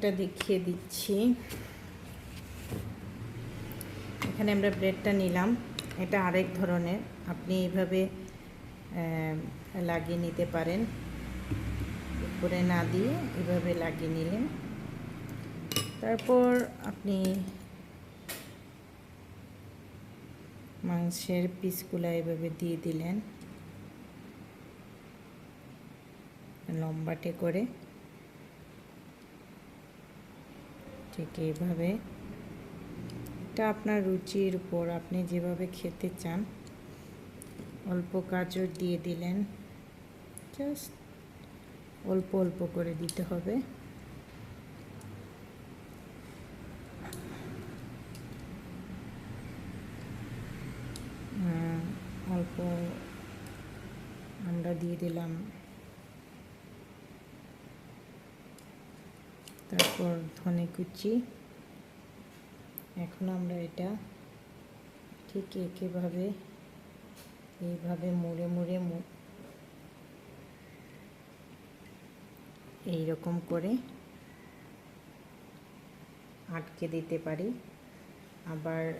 আরেকটা দেখিয়ে দিচ্ছি। এখানে আমরা ব্রেডটা নিলাম। এটা আরেক ধরনের। আপনি এইভাবে লাগিয়ে নিতে পারেন। উপরে না দিয়ে এভাবে লাগিয়ে নিলেন। তারপর আপনি মাংসের পিসগুলো এভাবে দিয়ে দিলেন। লম্বাটে করে। ঠিক এইভাবে এটা আপনার রুচির উপর আপনি যেভাবে খেতে চান, অল্প গাজর দিয়ে দিলেন জাস্ট অল্প অল্প করে দিতে হবে। অল্প আমরা দিয়ে দিলাম। তারপর ধনে কুচি। এখন আমরা এটা ঠিক একইভাবে এইভাবে মুড়ে মুড়ে মু- এইরকম করে আটকে দিতে পারি। আবার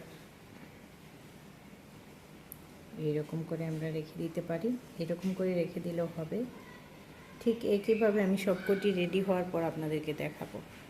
এইরকম করে আমরা রেখে দিতে পারি। এরকম করে রেখে দিলেও হবে। ঠিক একইভাবে আমি সবকটি রেডি হওয়ার পর আপনাদেরকে দেখাবো।